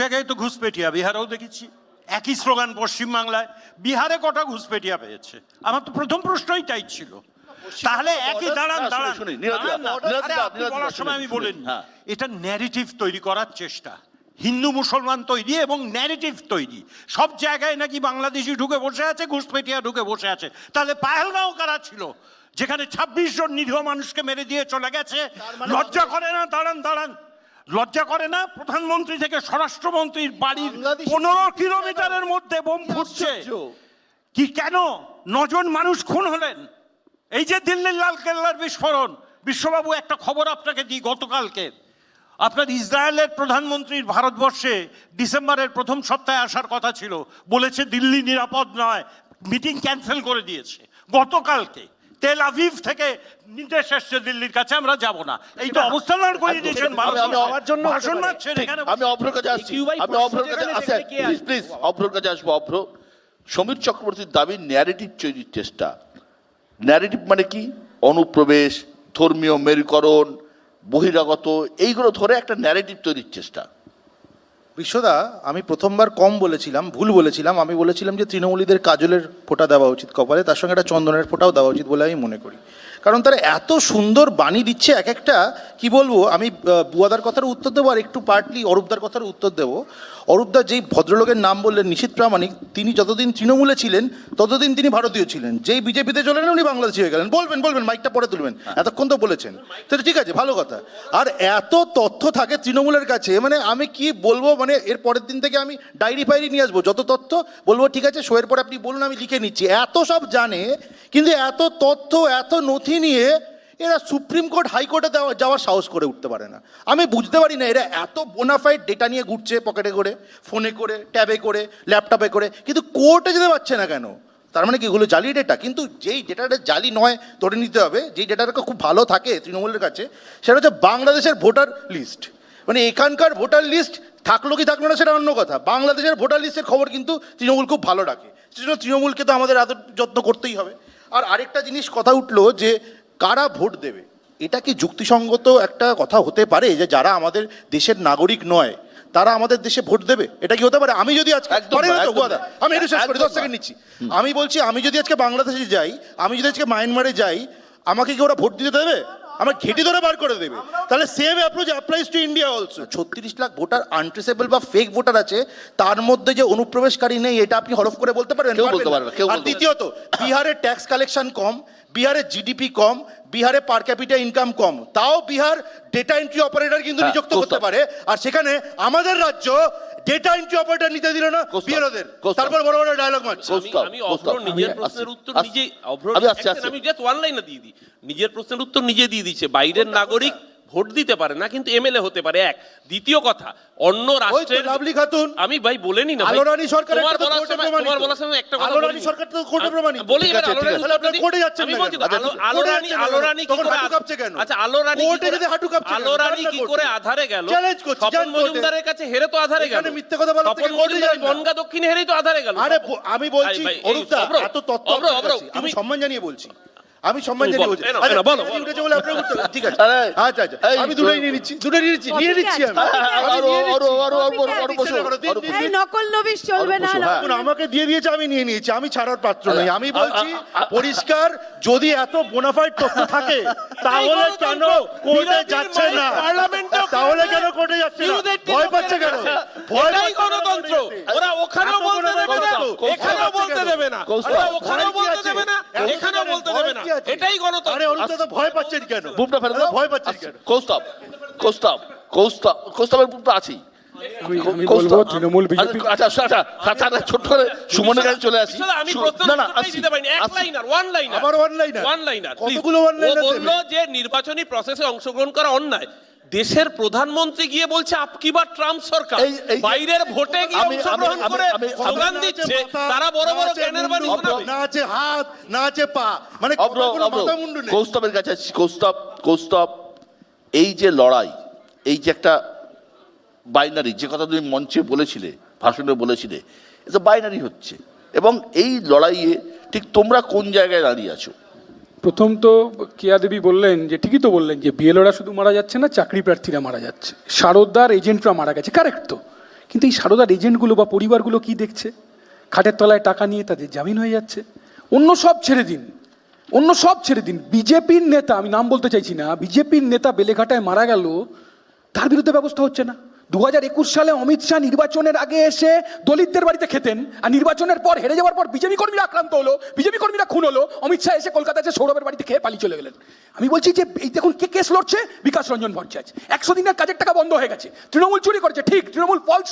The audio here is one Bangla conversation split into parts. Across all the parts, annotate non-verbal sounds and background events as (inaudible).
জায়গায় তো ঘুষপেটিয়া বিহারেও দেখেছি। একই স্লোগান পশ্চিমবাংলায় বিহারে কটা ঘুষপেটিয়া পেয়েছে? আমার তো প্রথম প্রশ্নই তাই ছিল। তাহলে একই দাঁড়ান না, দাঁড়ান সময় আমি শুনি, বলে হ্যাঁ। এটা ন্যারেটিভ তৈরি করার চেষ্টা। হিন্দু মুসলমান তৈরি এবং ন্যারেটিভ তৈরি। সব জায়গায় নাকি বাংলাদেশি ঢুকে বসে আছে ঘুষপেটিয়া ঢুকে বসে আছে। তাহলে পাহেলগাঁও কারা ছিল? যেখানে ছাব্বিশ জন নিরীহ মানুষকে মেরে দিয়ে চলে গেছে। লজ্জা করে না? দাঁড়ান দাঁড়ান। লজ্জা করে না? প্রধানমন্ত্রী থেকে স্বরাষ্ট্রমন্ত্রীর বাড়ির পনেরো কিলোমিটারের মধ্যে বোম ফুটছে। কি কেন? নজন মানুষ খুন হলেন। এই যে দিল্লির লাল কেল্লার বিস্ফোরণ বিশ্ববাবু একটা খবর আপনাকে দিই গতকালকে। আপনার ইসরায়েলের প্রধানমন্ত্রীর ভারতবর্ষে ডিসেম্বরের প্রথম সপ্তাহে আসার কথা ছিল। বলেছে দিল্লি নিরাপদ নয় মিটিং ক্যান্সেল করে দিয়েছে। গতকালকে তেল আভিভ থেকে নির্দেশ এসছে দিল্লির কাছে আমরা যাব না। এই তো অবস্থান আর করে দিয়েছেন আমি- আমি- আমার জন্য ভাষণ মারছেন এখানে আমি অভ্রর কাছে আসছি। আমি অভ্রর কাছে আসছি। প্লিজ প্লিজ অভ্রর কাছে আসব। অভ্র সমীর চক্রবর্তীর দাবি ন্যারেটিভ তৈরির চেষ্টা। ন্যারেটিভ মানে কি? অনুপ্রবেশ ধর্মীয় মেরুকরণ বহিরাগত এইগুলো ধরে একটা ন্যারেটিভ তৈরির চেষ্টা। বিশ্বদা, আমি প্রথমবার কম বলেছিলাম, ভুল বলেছিলাম। আমি বলেছিলাম যে তৃণমূলীদের কাজলের ফোঁটা দেওয়া উচিত কপালে, তার সঙ্গে একটা চন্দনের ফোঁটাও দেওয়া উচিত বলে আমি মনে করি। কারণ তারা এত সুন্দর বাণী দিচ্ছে এক একটা কি বলব আমি বুয়াদার কথার উত্তর দেবো আর একটু পার্টলি অরূপদার কথার উত্তর দেবো। অরূপদা যেই ভদ্রলোকের নাম বললেন নিশীত প্রামাণিক তিনি যতদিন তৃণমূলে ছিলেন ততদিন তিনি ভারতীয় ছিলেন। যেই বিজেপিতে চলে গেলেন উনি বাংলাদেশি হয়ে গেলেন। বলবেন বলবেন মাইকটা পরে তুলবেন। এতক্ষণ তো বলেছেন। তো ঠিক আছে ভালো কথা। আর এত তথ্য থাকে তৃণমূলের কাছে মানে আমি কি বলব মানে এর পরের দিন থেকে আমি ডায়েরি ফাইরি নিয়ে আসব। যত তথ্য বলব ঠিক আছে শোয়ের পরে আপনি বলুন আমি লিখে নিচ্ছি। এত সব জানে কিন্তু এত তথ্য এত নথি নিয়ে এরা সুপ্রিম কোর্ট হাইকোর্টে যাওয়ার সাহস করে উঠতে পারে না। আমি বুঝতে পারি না এরা এত বোনাফাইড ডেটা নিয়ে ঘুরছে পকেটে করে, ফোনে করে, ট্যাবে করে, ল্যাপটপে করে, কিন্তু কোর্টে যেতে পারছে না কেন? তার মানে কি এগুলো জালি ডেটা কিন্তু যেই ডেটাটা জালি নয়, ধরে নিতে হবে, যেই ডেটাটা খুব ভালো থাকে তৃণমূলের কাছে, সেটা হচ্ছে বাংলাদেশের ভোটার লিস্ট মানে এখানকার ভোটার লিস্ট থাকল কি থাকল না সেটা অন্য কথা। বাংলাদেশের ভোটার লিস্টের খবর কিন্তু তৃণমূল খুব ভালো রাখে। সেজন্য তৃণমূলকে তো আমাদের আদর যত্ন করতেই হবে। আর আরেকটা জিনিস কথা উঠল যে কারা ভোট দেবে? এটা কি যুক্তিসঙ্গত একটা কথা হতে পারে যে যারা আমাদের দেশের নাগরিক নয় তারা আমাদের দেশে ভোট দেবে? এটা কি হতে পারে? আমি যদি আজকে। আমি এটা শেষ করি দশ সেকেন্ড নিচ্ছি। আমি বলছি আমি যদি আজকে বাংলাদেশে যাই আমি যদি আজকে মায়ানমারে যাই আমাকে কি ওরা ভোট দিতে দেবে? আমার ঘেটি ধরে বার করে দেবে। তাহলে same approach applies to India also ছত্রিশ লাখ ভোটার আনট্রেসেবল বা ফেক ভোটার আছে তার মধ্যে যে অনুপ্রবেশকারী নেই এটা আপনি হরফ করে বলতে পারবেন? কেউ বলতে পারবে কেউ। দ্বিতীয়ত বিহারের ট্যাক্স কালেকশন কম বিহারের জিডিপি কম বিহারে পার ক্যাপিটা ইনকাম কম তাও বিহার ডেটা এন্ট্রি অপারেটর কিন্তু হ্যাঁ, নিযুক্ত। করতে পারে আর সেখানে আমাদের রাজ্য ডেটা এন্ট্রি অপারেটর নিতে দিল না। বিহারদের। তারপর বড় বড় ডায়লগ মারছে। আমি- অভ্র নিজের প্রশ্নের উত্তর নিজে অভ্র। আমি জাস্ট ওয়ান লাইনে দিয়ে দিই নিজের প্রশ্নের উত্তর নিজে দিয়ে দিচ্ছে বাইরের নাগরিক ভোট দিতে পারে না কিন্তু এমএলএ হতে পারে এক দ্বিতীয় কথা অন্য রাষ্ট্রের লাভলি খাতুন আমি ভাই বলেনি না ভাই। আলো রানী সরকার তোমার বলার সময় তোমার বলার সময় একটা কথা আলো রানী সরকার তো কোর্টে প্রমাণিত। বলি এবার আছে, আলো ঠিক রানীর আছে। তাহলে দিই। কোর্টে যাচ্ছেন আমি বলছি কেন? তো, আচ্ছা, আলো- কোর্টে আলো রানী যাচ্ছেন না আলো কেন? রানী কি করে হাঁটু কাঁপছে কেন? আচ্ছা আলো রানী কোর্টে যদি হাঁটু কাঁপছে আলো কেন? রানী যান না কি করে আধারে গেল চ্যালেঞ্জ করছি, কোর্টে। মজুমদারের কাছে হেরে তো আধারে গেল এখানে মিথ্যে কথা থেকে স্বপন কোর্টে যান বনগা দক্ষিণে হেরেই তো আধারে গেল আরে আমি বলছি অরূপদা এত কাছে। আমি সম্মান জানিয়ে বলছি আমি সম্মান জানিয়ে বলছি। আচ্ছা, বলো, বলো। উঠেছে বলে আপনার উত্তর ঠিক আছে। আচ্ছা আচ্ছা। আমি দুটোই নিয়ে নিচ্ছি। দুটোই নিয়ে নিচ্ছি নিয়ে নিচ্ছি আমি আরো- আরো- আরো- আরো- বসো। এই নকল নবিশ চলবে না হ্যাঁ। আমাকে দিয়ে দিয়েছে আমি নিয়ে নিয়েছি। আমি ছাড়ার পাত্র নই। আমি বলছি পরিষ্কার যদি এত বোনাফাইড তথ্য থাকে (laughs) তাহলে কেন কোর্টে যাচ্ছে না? তাহলে কেন কোর্টে যাচ্ছে না? ভয় পাচ্ছে কেন? ভয় গণতন্ত্র? ওরা ওখানেও বলতে দেবে না। এখানেও বলতে দেবে না। ওরা ওখানেও বলতে দেবে না। এখানেও বলতে দেবে না। গণতন্ত্র? এটাই আরে গণতন্ত্র অরুণদা তো ভয় পাচ্ছেন কেন? বুমটা ফেলে দাও ভয় পাচ্ছেন কেন? কৌস্তব কৌস্তব কৌস্তব কৌস্তবের বুমটা আছেই। আমি কৌস্তব। বলব তৃণমূল বিজেপি আচ্ছা আচ্ছা আচ্ছা আচ্ছা আচ্ছা, করে সুমনের কাছে চলে আসি। বিশাল, আমি সু- প্রশ্ন না না দিতে পারিনি এক লাইনার ওয়ান লাইনার আবার one liner? ওয়ান লাইনার কতগুলো one ও বলল যে নির্বাচনী প্রসেসে অংশগ্রহণ করা অন্যায়। দেশের প্রধানমন্ত্রী গিয়ে বলছে আপকি বা ট্রাম্প সরকার? বাইরের ভোটে গিয়ে অংশগ্রহণ করে স্লোগান দিচ্ছে তারা বড় বড় মুন্ডু, শোনাবে। না আছে হাত না আছে পা। মানে কৌস্তবের কাছে কৌস্তব কৌস্তব এই যে লড়াই এই যে একটা বাইনারি যে কথা তুমি মঞ্চে বলেছিলে ভাষণে বলেছিলে এ তো বাইনারি হচ্ছে। এবং এই লড়াইয়ে ঠিক তোমরা কোন জায়গায় দাঁড়িয়ে আছো? প্রথম তো কেয়া দেবী বললেন যে, ঠিকই তো বললেন যে, বিএলওরা শুধু মারা যাচ্ছে না, চাকরি প্রার্থীরা মারা যাচ্ছে। সারদার এজেন্টরা মারা গেছে কারেক্ট তো। কিন্তু এই সারদার এজেন্টগুলো বা পরিবারগুলো কি দেখছে? খাটের তলায় টাকা নিয়ে তাদের জামিন হয়ে যাচ্ছে। অন্য সব ছেড়ে দিন। অন্য সব ছেড়ে দিন। বিজেপির নেতা, আমি নাম বলতে চাইছি না, বিজেপির নেতা বেলেঘাটায় মারা গেল, তার বিরুদ্ধে ব্যবস্থা হচ্ছে না। দু হাজার একুশ সালে অমিত শাহ নির্বাচনের আগে এসে দলিতদের বাড়িতে খেতেন আর নির্বাচনের পর হেরে যাওয়ার পর বিজেপি কর্মীরা আক্রান্ত হলো বিজেপি কর্মীরা খুন হলো অমিত শাহ এসে কলকাতা এসে সৌরভের বাড়িতে খেয়ে পালিয়ে চলে গেলেন। আমি বলছি যে এই দেখুন কে কেস লড়ছে? বিকাশ রঞ্জন ভট্টাচার্য। একশো দিনের কাজের টাকা বন্ধ হয়ে গেছে। তৃণমূল চুরি করেছে ঠিক। তৃণমূল ফলস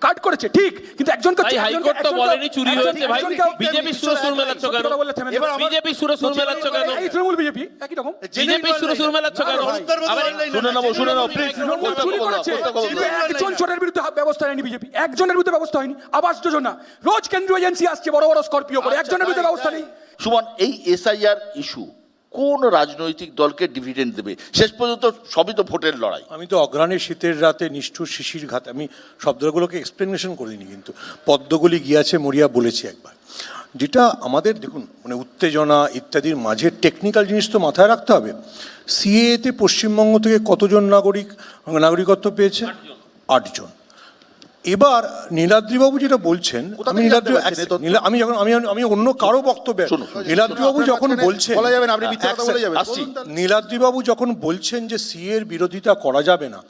কাট করেছে ঠিক। কিন্তু একজন হাইকোর্ট তো বলেনি চুরি হয়েছে। ভাই বিজেপি সুর সুর মেলাচ্ছ কেন? সত্যি কথা বললে থেমে যাবে। এবার আমার- বিজেপি সুর সুর মেলাচ্ছ কেন? এই তৃণমূল বিজেপি একই রকম। বিজেপি সুর সুর মেলাচ্ছ কেন? আবার শুনে নেব শুনে নেব প্লিজ তৃণমূল চুরি করেছে। কিন্তু একজন চোরের বিরুদ্ধে ব্যবস্থা নেয়নি বিজেপি। একজনের বিরুদ্ধে ব্যবস্থা হয়নি। আবাস যোজনা। রোজ কেন্দ্রীয় এজেন্সি আসছে বড় বড় স্করপিও করে। একজনের বিরুদ্ধে ব্যবস্থা নেই। সুমন এই এসআইআর ইস্যু কোন রাজনৈতিক দলকে ডিভিডেন্ড দেবে? শেষ পর্যন্ত সবই তো ভোটের লড়াই। আমি তো অগ্রাণে শীতের রাতে নিষ্ঠুর শিশির ঘাত আমি শব্দগুলোকে এক্সপ্লেনেশন করিনি কিন্তু। পদ্মগুলি গিয়াছে মরিয়া বলেছি একবার। যেটা আমাদের দেখুন মানে উত্তেজনা ইত্যাদির মাঝে টেকনিক্যাল জিনিস তো মাথায় রাখতে হবে সিএতে পশ্চিমবঙ্গ থেকে কতজন নাগরিক নাগরিকত্ব পেয়েছে আটজন এবার নীলাদ্রিবাবু যেটা বলছেন আমি নীলাদ্রি যখন আমি আমি অন্য কারও বক্তব্যে। নীলাদ্রিবাবু যখন বলছেন বলা যাবে আপনি মিথ্যা কথা এক বলে যাবেন। আসছি। বলুন তাহলে। নীলাদ্রিবাবু যখন বলছেন যে সিএর বিরোধিতা করা যাবে না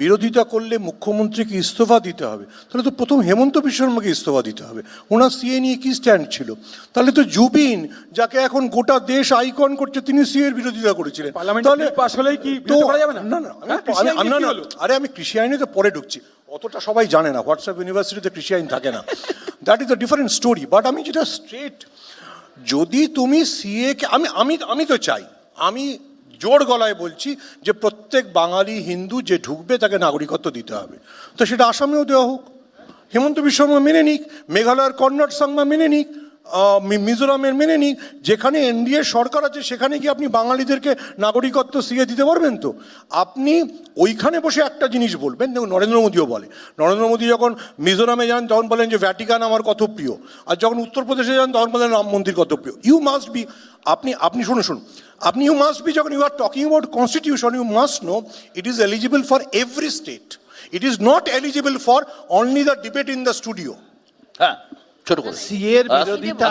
বিরোধিতা করলে মুখ্যমন্ত্রীকে ইস্তফা দিতে হবে। তাহলে তো প্রথম হেমন্ত বিশ্ব শর্মাকে ইস্তফা দিতে হবে। ওনার সিএ নিয়ে কী স্ট্যান্ড ছিল? তাহলে তো জুবিন যাকে এখন গোটা দেশ আইকন করছে তিনি সিএ এর বিরোধিতা করেছিলেন। হলেই কি না? না না হ্যাঁ, না? আরে আমি কৃষি আইনে তো পরে ঢুকছি। অতটা সবাই জানে না। হোয়াটসঅ্যাপ ইউনিভার্সিটিতে কৃষি আইন থাকে না। That is a different story but আমি যেটা স্ট্রেট যদি তুমি সিএ কে আমি আমি আমি তো চাই। আমি জোর গলায় বলছি যে প্রত্যেক বাঙালি হিন্দু যে ঢুকবে তাকে নাগরিকত্ব দিতে হবে। তো সেটা আসামেও দেওয়া হোক, হেমন্ত বিশ্ব মেনে নিক, মেঘালয়ের কন্নড় সংমা মেনে নিক মিজোরামের মেনে নিক, যেখানে এনডিএ সরকার আছে, সেখানে কি আপনি বাঙালিদেরকে নাগরিকত্ব সিএ দিতে পারবেন তো? আপনি ওইখানে বসে একটা জিনিস বলবেন, দেখুন নরেন্দ্র মোদীও বলে, নরেন্দ্র মোদী যখন মিজোরামে যান, তখন বলেন যে ভ্যাটিকান আমার কত প্রিয়, আর যখন উত্তরপ্রদেশে যান, তখন বলেন রাম মন্দির কত প্রিয়। ইউ মাস্ট বি আপনি আপনি শুনুন শুনুন, আপনি ইউ মাস্ট বি যখন you are talking about constitution you must know it is eligible for every state it is not eligible for only the debate in the studio হ্যাঁ। ছোট করে। সিএর বিরোধিতা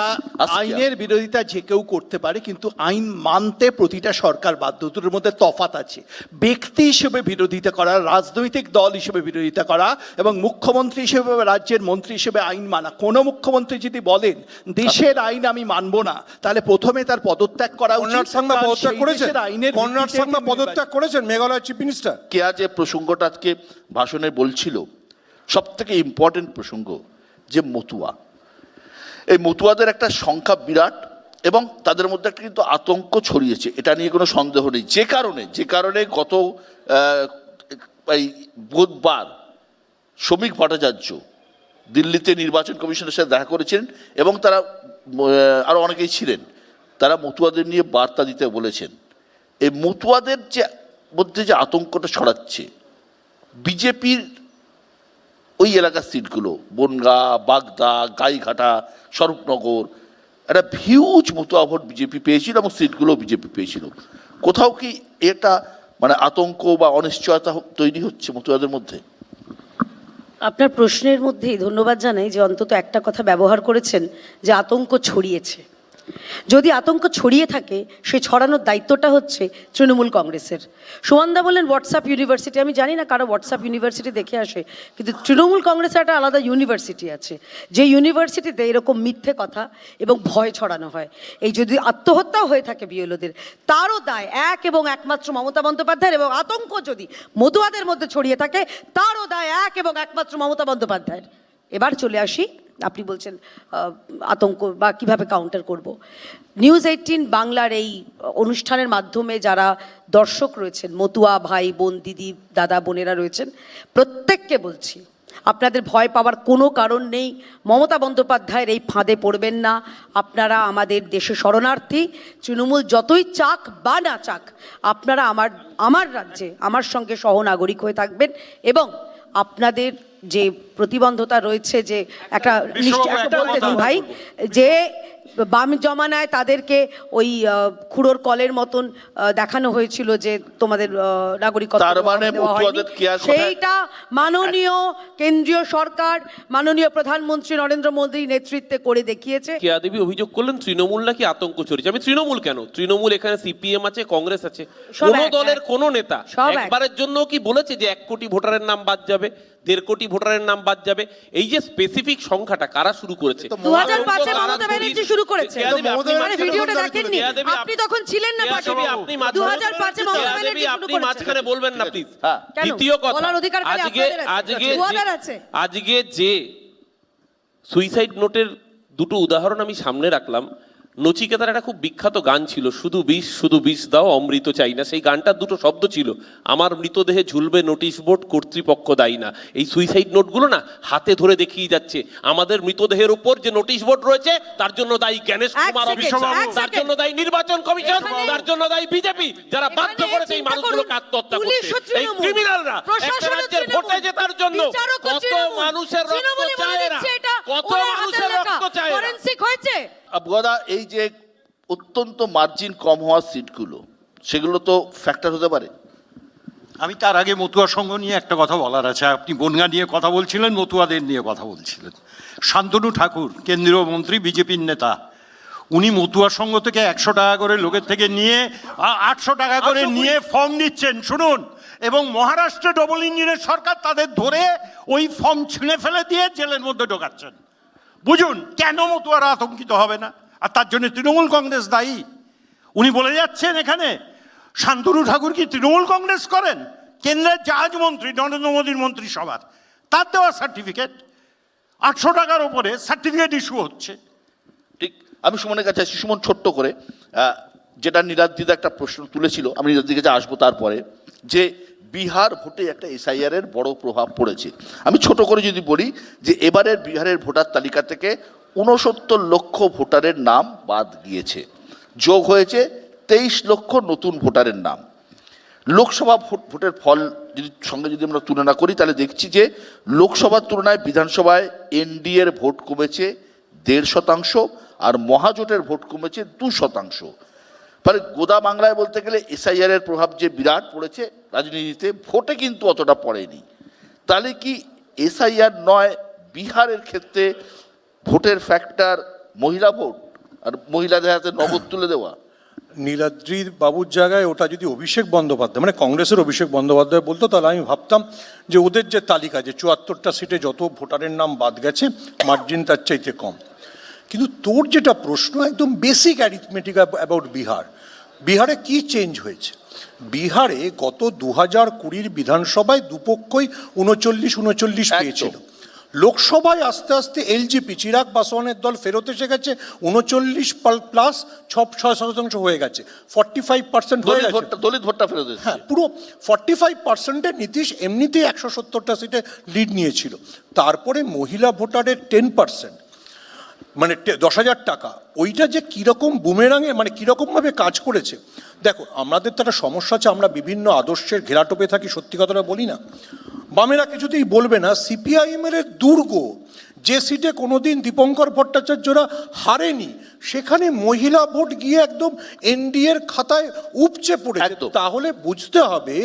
আইনের বিরোধিতা যে কেউ করতে পারে কিন্তু আইন মানতে প্রতিটা সরকার বাধ্য দুটোর মধ্যে তফাত আছে। ব্যক্তি হিসেবে বিরোধিতা করা রাজনৈতিক দল হিসেবে বিরোধিতা করা এবং মুখ্যমন্ত্রী হিসেবে রাজ্যের মন্ত্রী হিসেবে আইন মানা। কোনো মুখ্যমন্ত্রী যদি বলেন দেশের আইন আমি মানবো না তাহলে প্রথমে তার পদত্যাগ করা সাংমা পদত্যাগ করেছেন? আইনের সাংমা পদত্যাগ করেছেন মেঘালয়ের চিফ মিনিস্টার? কেয়া যে প্রসঙ্গটা আজকে ভাষণে বলছিল সব থেকে ইম্পর্টেন্ট প্রসঙ্গ যে মতুয়া। এই মতুয়াদের একটা সংখ্যা বিরাট এবং তাদের মধ্যে একটা কিন্তু আতঙ্ক ছড়িয়েছে, এটা নিয়ে কোনো সন্দেহ নেই। যে কারণে যে কারণে গত এই বুধবার শ্রমিক ভট্টাচার্য দিল্লিতে নির্বাচন কমিশনের সাথে দেখা করেছেন এবং তারা আরও অনেকেই ছিলেন, তারা মতুয়াদের নিয়ে বার্তা দিতে বলেছেন। এই মতুয়াদের যে, মধ্যে যে আতঙ্কটা ছড়াচ্ছে, বিজেপির ওই এলাকার সিটগুলো, বনগা, বাগদা, গাইঘাটা, স্বরূপনগর, একটা ভিউজ মতুয়া ভোট বিজেপি পেয়েছিল এবং সিটগুলো বিজেপি পেয়েছিল। কোথাও কি এটা মানে আতঙ্ক বা অনিশ্চয়তা তৈরি হচ্ছে মতুয়াদের মধ্যে? আপনার প্রশ্নের মধ্যেই ধন্যবাদ জানাই যে অন্তত একটা কথা ব্যবহার করেছেন যে আতঙ্ক ছড়িয়েছে। যদি আতঙ্ক ছড়িয়ে থাকে, সে ছড়ানোর দায়িত্বটা হচ্ছে তৃণমূল কংগ্রেসের। সুমানদা বললেন হোয়াটসঅ্যাপ ইউনিভার্সিটি আমি জানি না কারও হোয়াটসঅ্যাপ ইউনিভার্সিটি দেখে আসে, কিন্তু তৃণমূল কংগ্রেসের একটা আলাদা ইউনিভার্সিটি আছে, যে ইউনিভার্সিটিতে এরকম মিথ্যে কথা এবং ভয় ছড়ানো হয়। এই যদি আত্মহত্যাও হয়ে থাকে বিএলওদের, তারও দায় এক এবং একমাত্র মমতা বন্দ্যোপাধ্যায়ের এবং আতঙ্ক যদি মতুয়াদের মধ্যে ছড়িয়ে থাকে, তারও দায় এক এবং একমাত্র মমতা বন্দ্যোপাধ্যায়ের। এবার চলে আসি আপনি বলছেন আতঙ্ক বা কীভাবে কাউন্টার করব। নিউজ এইটিন বাংলার এই অনুষ্ঠানের মাধ্যমে যারা দর্শক রয়েছেন, মতুয়া ভাই বোন, দিদি, দাদা বোনেরা রয়েছেন, প্রত্যেককে বলছি, আপনাদের ভয় পাওয়ার কোনো কারণ নেই। মমতা বন্দ্যোপাধ্যায়ের এই ফাঁদে পড়বেন না। আপনারা আমাদের দেশে শরণার্থী। তৃণমূল যতই চাক বা না চাক, আপনারা আমার আমার রাজ্যে, আমার সঙ্গে সহনাগরিক হয়ে থাকবেন এবং আপনাদের যে প্রতিবন্ধতা রয়েছে যে একটা বলতে দিন ভাই যে বাম জমানায় তাদেরকে ওই খুড়োর কলের মতন দেখানো হয়েছিল যে তোমাদের নাগরিকত্ব মানে? সেইটা মাননীয় কেন্দ্রীয় সরকার মাননীয় প্রধানমন্ত্রী নরেন্দ্র মোদীর নেতৃত্বে করে দেখিয়েছে। কেয়া দেবী অভিযোগ করলেন তৃণমূল নাকি আতঙ্ক ছড়িয়েছে। আমি তৃণমূল কেন? তৃণমূল এখানে সিপিএম আছে কংগ্রেস আছে। কোন দলের। কোন নেতা। একবারের জন্য কি বলেছে যে এক কোটি ভোটারের নাম বাদ যাবে দেড় কোটি ভোটারের নাম বাদ যাবে? এই যে স্পেসিফিক সংখ্যাটা কারা শুরু করেছে? দু হাজার পাঁচে মমতা ব্যানার্জি ছড়িয়ে- শুরু করেছে। মানে ভিডিওটা দেখেননি। আপনি তখন ছিলেন না পাশে আপনি দু মাঝখানে- হাজার পাঁচে মমতা ব্যানার্জি শুরু আপনি মাঝখানে বলবেন না প্লিজ হ্যাঁ। দ্বিতীয় কথা বলার অধিকার খালি আজকে আপনাদের আজকে। আজকে যে সুইসাইড নোটের দুটো উদাহরণ আমি সামনে রাখলাম নচিকেতার একটা খুব বিখ্যাত গান ছিল শুধু বিষ শুধু বিষ দাও অমৃত চাই না। সেই গানটার দুটো শব্দ ছিল আমার মৃতদেহে ঝুলবে নোটিশ বোর্ড কর্তৃপক্ষ দায়ী না। এই সুইসাইড নোটগুলো না হাতে ধরে দেখিয়ে যাচ্ছে আমাদের মৃতদেহের উপর যে নোটিশ বোর্ড রয়েছে তার জন্য দায়ী জ্ঞানেশ কুমার তার জন্য দায়ী নির্বাচন কমিশন তার জন্য দায়ী বিজেপি যারা বাধ্য করেছে এই চিন্তা মানুষগুলোকে আত্মহত্যা করতে এই ক্রিমিনালরা একটা রাজ্যের ভোটে জেতার জন্য কত মানুষের রক্ত চায় এরা কত মানুষের রক্ত চায় ফরেনসিক হয়েছে। আবগাদা এই যে অত্যন্ত মার্জিন কম হওয়া সিটগুলো সেগুলো তো ফ্যাক্টর হতে পারে। আমি তার আগে মতুয়া সংঘ নিয়ে একটা কথা বলার আছে। আপনি বনগা নিয়ে কথা বলছিলেন মতুয়াদের নিয়ে কথা বলছিলেন। শান্তনু ঠাকুর কেন্দ্রীয় মন্ত্রী বিজেপির নেতা উনি মতুয়া সংঘ থেকে একশো টাকা করে লোকের থেকে নিয়ে আটশো টাকা করে নিয়ে ফর্ম নিচ্ছেন শুনুন। এবং মহারাষ্ট্রে ডবল ইঞ্জিনের সরকার তাদের ধরে ওই ফর্ম ছিঁড়ে ফেলে দিয়ে জেলের মধ্যে ঢোকাচ্ছেন। বুঝুন, কেন মতুয়ারা আতঙ্কিত হবে না? আর তার জন্য তৃণমূল কংগ্রেস দায়ী। উনি বলে যাচ্ছেন এখানে, শান্তনু ঠাকুর কি তৃণমূল কংগ্রেস করেন? কেন্দ্রের জাহাজ মন্ত্রী, নরেন্দ্র মোদীর মন্ত্রী মন্ত্রিসভার তার দেওয়া সার্টিফিকেট আটশো টাকার ওপরে সার্টিফিকেট ইস্যু হচ্ছে। ঠিক, আমি সুমনের কাছে আসছি সুমন, ছোট্ট করে যেটা নিরাদ্দিদা একটা প্রশ্ন তুলেছিল, আমি নিরাদ্দির কাছে আসব তারপরে, যে বিহার ভোটে একটা এসআইআর এর বড় প্রভাব পড়েছে। আমি ছোট করে যদি বলি যে এবারের বিহারের ভোটার তালিকা থেকে ঊনসত্তর লক্ষ ভোটারের নাম বাদ গিয়েছে। যোগ হয়েছে তেইশ লক্ষ নতুন ভোটারের নাম। লোকসভা ভোট ভোটের ফল যদি সঙ্গে যদি আমরা তুলনা করি, তাহলে দেখছি যে লোকসভার তুলনায় বিধানসভায় এনডিএর ভোট কমেছে দেড় শতাংশ আর মহাজোটের ভোট কমেছে দু শতাংশ। ফলে গোদা বাংলায় বলতে গেলে এসআইআর এর প্রভাব যে বিরাট পড়েছে রাজনীতিতে, ভোটে কিন্তু অতটা পড়েনি। তাহলে কি এসআইআর নয় বিহারের ক্ষেত্রে ভোটের ফ্যাক্টর মহিলা ভোট? আর মহিলাদের হাতে নগদ তুলে দেওয়া? নীলাদ্রি বাবুর জায়গায় ওটা যদি অভিষেক বন্দ্যোপাধ্যায় মানে কংগ্রেসের অভিষেক বন্দ্যোপাধ্যায় বলতো, তাহলে আমি ভাবতাম যে ওদের যে তালিকা, যে চুয়াত্তরটা সিটে যত ভোটারের নাম বাদ গেছে মার্জিন তার চাইতে কম। কিন্তু তোর যেটা প্রশ্ন একদম বেসিক অ্যারিথমেটিক অ্যাবাউট বিহার। বিহারে কি চেঞ্জ হয়েছে? বিহারে গত দু হাজার কুড়ির বিধানসভায় দুপক্ষই উনচল্লিশ উনচল্লিশ। পেয়েছিল। লোকসভায় আস্তে আস্তে এলজিপি চিরাগ পাসওয়ানের দল ফেরত এসে গেছে উনচল্লিশ প্লাস ছ ছয় শতাংশ হয়ে গেছে। ফর্টি ফাইভ পার্সেন্ট হয়ে গেছে। দলিত ভোটটা ফেরত হ্যাঁ পুরো ফর্টি ফাইভ পার্সেন্টে নীতিশ এমনিতেই একশো সত্তরটা সিটে লিড নিয়েছিল। তারপরে মহিলা ভোটারের টেন পার্সেন্ট মানে দশ হাজার টাকা। ওইটা যে কীরকম বুমেরাঙে মানে কীরকমভাবে কাজ করেছে? দেখো, আমাদের তো একটা সমস্যা আছে, আমরা বিভিন্ন আদর্শের ঘেরাটোপে থাকি, সত্যি কথাটা বলি না। বামেরা কিছুতেই বলবে না সিপিআইএমের দুর্গ। যে সিটে কোনোদিন দীপঙ্কর ভট্টাচার্যরা হারেনি সেখানে মহিলা ভোট গিয়ে একদম এনডিএর খাতায় উপচে পড়েছে একদম। তাহলে বুঝতে হবে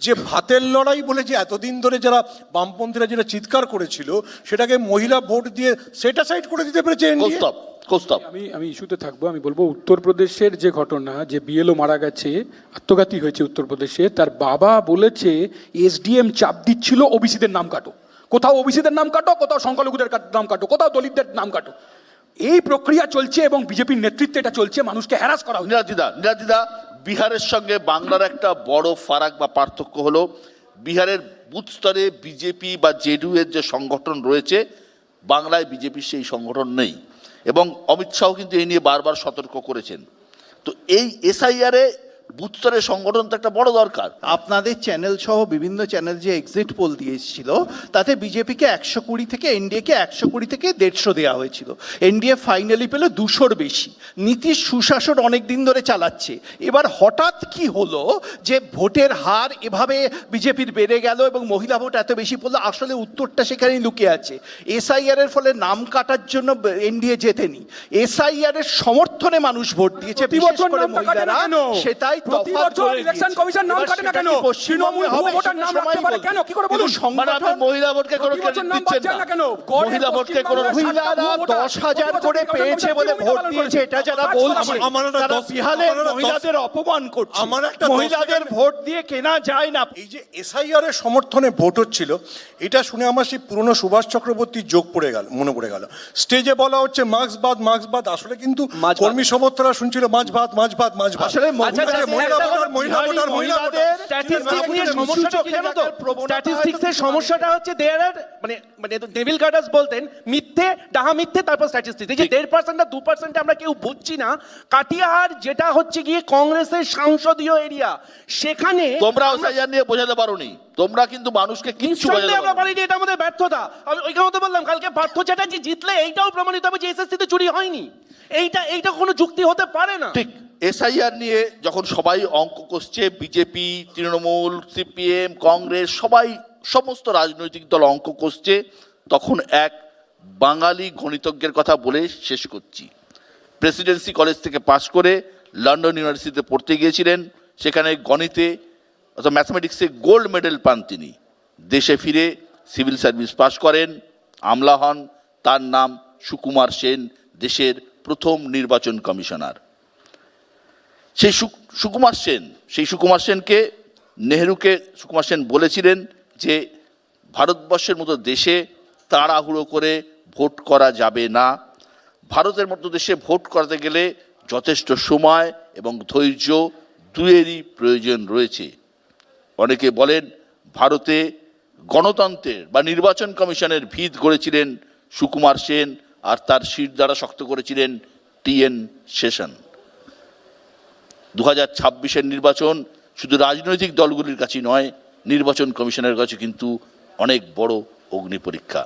যে ভাতের লড়াই বলে যে এতদিন ধরে যারা বামপন্থীরা যেটা চিৎকার করেছিল সেটাকে মহিলা ভোট দিয়ে সেটা সাইড করে দিতে পেরেছে এনডিএ? কৌস্তব কৌস্তব আমি আমি ইস্যুতে থাকব আমি বলব উত্তরপ্রদেশের যে ঘটনা যে বিএলও মারা গেছে আত্মঘাতী হয়েছে উত্তরপ্রদেশে তার বাবা বলেছে এসডিএম চাপ দিচ্ছিল ওবিসিদের নাম কাটো। কোথাও ওবিসিদের নাম কাটো, কোথাও সংখ্যালঘুদের নাম কাটো, কোথাও দলিতদের নাম কাটো। এই প্রক্রিয়া চলছে এবং বিজেপির নেতৃত্বে এটা চলছে, মানুষকে হ্যারাস করা হচ্ছে। নিরাদিদা নিরাদিদা বিহারের সঙ্গে বাংলার একটা বড় ফারাক বা পার্থক্য হলো, বিহারের বুথ স্তরে বিজেপি বা জেডিইউ এর যে সংগঠন রয়েছে, বাংলায় বিজেপির সেই সংগঠন নেই। এবং অমিত শাহ কিন্তু এই নিয়ে বারবার সতর্ক করেছেন। তো এই এসআইআরে বুথ স্তরের সংগঠন তো একটা বড় দরকার। আপনাদের চ্যানেল সহ বিভিন্ন চ্যানেল যে এক্সিট পোল দিয়েছিল তাতে বিজেপিকে একশো কুড়ি থেকে এনডিএকে একশো কুড়ি থেকে দেড়শো দেওয়া হয়েছিল। এনডিএ ফাইনালি পেল দুশোর বেশি। নীতিশ সুশাসন অনেক দিন ধরে চালাচ্ছে। এবার হঠাৎ কি হলো যে ভোটের হার এভাবে বিজেপির বেড়ে গেল এবং মহিলা ভোট এত বেশি পড়ল আসলে উত্তরটা সেখানেই লুকিয়ে আছে। এসআইআর এর ফলে নাম কাটার জন্য এনডিএ জেতেনি। এসআইআর এর সমর্থনে মানুষ ভোট দিয়েছে বিশেষ করে মহিলারা। সেটাই প্রতি তফাৎ বছর করে ইলেকশন কমিশন নাম কাটে না কেন? তৃণমূল ভুয়ো ভোটার নাম রাখতে পারে কেন? কি করে বলুন? সংগঠন- মহিলা ভোটকে কোনো ক্রেডিট দিচ্ছেন না। না কেন? মহিলা ভোটকে কোনো মহিলারা দশ হাজার করে পেয়েছে বলে ভোট দিয়েছে এটা যারা বলছে করা আমার একটা তারা বিহারের আমার একটা দশ- মহিলাদের অপমান করছে। ভোট দিয়ে কেনা যায় না। এই যে এসআইআর এর সমর্থনে ভোট হচ্ছিল এটা শুনে আমার সেই পুরনো সুভাষ চক্রবর্তীর যোগ পড়ে গেল মনে পড়ে গেল। স্টেজে বলা হচ্ছে মার্ক্স বাদ আসলে কিন্তু কর্মী সমর্থকরা শুনছিল মাছ ভাত মাছ ভাত মাছ ভাত আসলে স্ট্যাটিস্টিক্সের সমস্যাটা হচ্ছে দেয়ার আর মানে মানে নেভিল গার্ডাস বলতেন মিথ্যে ডাহা মিথ্যে তারপর স্ট্যাটিস্টিক্স এই যে দেড় পার্সেন্ট আর দু পার্সেন্ট আমরা কেউ বুঝছি না কাটিয়াহার যেটা হচ্ছে গিয়ে কংগ্রেসের সংসদীয় এরিয়া সেখানে তোমরা নিয়ে বোঝাতে পারোনি। তোমরা কিন্তু মানুষকে বোঝাতে আমরা পারিনি। এটা আমাদের ব্যর্থতা। আমি ওইখানে তো বললাম কালকে পার্থ চ্যাটার্জি জিতলে এইটাও প্রমাণিত হবে যে এসএসসিতে চুরি হয়নি। এইটা এইটা কোনো যুক্তি হতে পারে না। ঠিক। এসআইআর নিয়ে যখন সবাই অঙ্ক কষছে, বিজেপি, তৃণমূল, সিপিএম, কংগ্রেস, সবাই সমস্ত রাজনৈতিক দল অঙ্ক কষছে, তখন এক বাঙালি গণিতজ্ঞের কথা বলে শেষ করছি। প্রেসিডেন্সি কলেজ থেকে পাশ করে লন্ডন ইউনিভার্সিটিতে পড়তে গিয়েছিলেন। সেখানে গণিতে অর্থাৎ ম্যাথমেটিক্সে গোল্ড মেডেল পান তিনি। দেশে ফিরে সিভিল সার্ভিস পাশ করেন, আমলা হন। তার নাম সুকুমার সেন, দেশের প্রথম নির্বাচন কমিশনার। সেই সুকুমার সেন, সেই সুকুমার সেনকে, নেহরুকে সুকুমার সেন বলেছিলেন যে ভারতবর্ষের মতো দেশে তাড়াহুড়ো করে ভোট করা যাবে না। ভারতের মতো দেশে ভোট করাতে গেলে যথেষ্ট সময় এবং ধৈর্য দুয়েরই প্রয়োজন রয়েছে। অনেকে বলেন ভারতে গণতন্ত্রের বা নির্বাচন কমিশনের ভিত গড়েছিলেন সুকুমার সেন আর তার শির দ্বারা শক্ত করেছিলেন টি এন শেষন দু হাজার ছাব্বিশের নির্বাচন শুধু রাজনৈতিক দলগুলির কাছে নয়, নির্বাচন কমিশনের কাছে কিন্তু অনেক বড় অগ্নি পরীক্ষা।